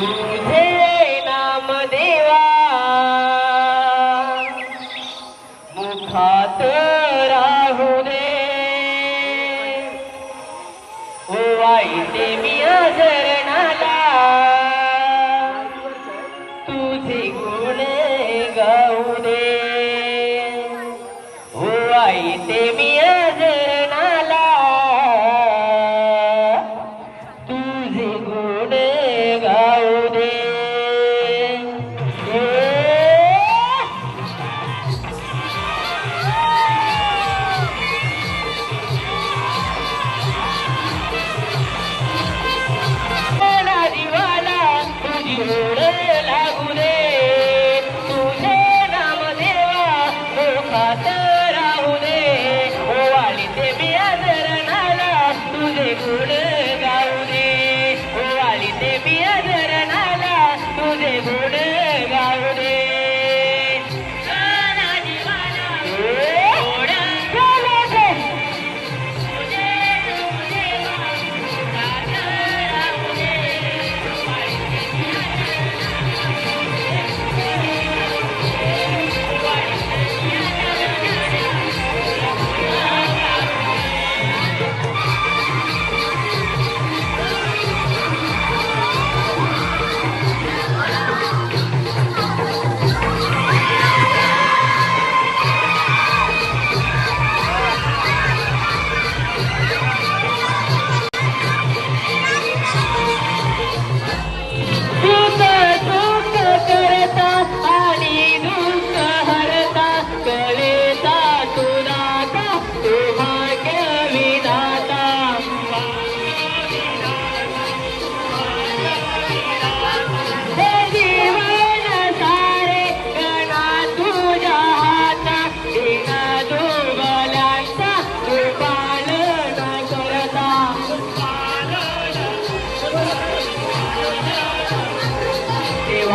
तुझे नाम देवा. मुखात राहू दे. ओ वाईते मी आजरणाला तुझे गुण गाऊ दे. ओ वाईते मी ओवाळी ते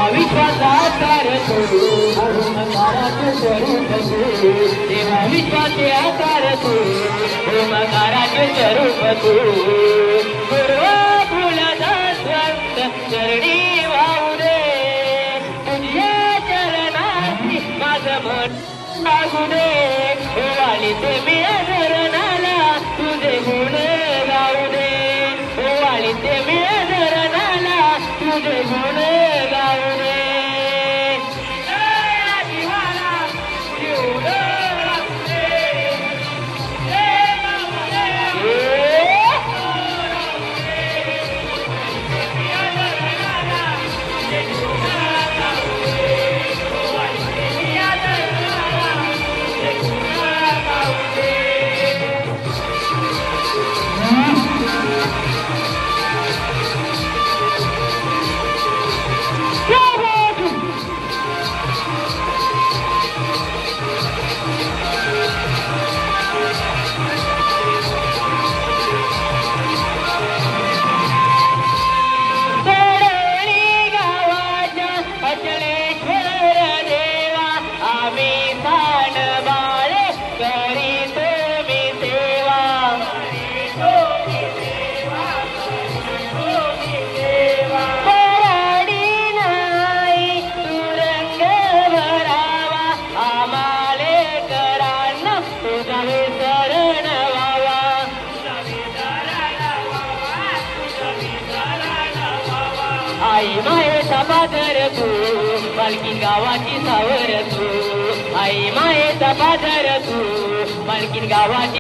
तेव्हा विश्वासात करतो ओमकाराचे स्वरूप तू तेव्हा विश्वाचे आकार तू ओमकाराचे स्वरूप तू चरणी वाहू दे तुझ्या चरणाची माझं मन लागू दे. वाली ते मी. आई मायेचा बाजार तू मालकी गावाची सावर तू आई मायेचा बाजार तू मालकी गावाची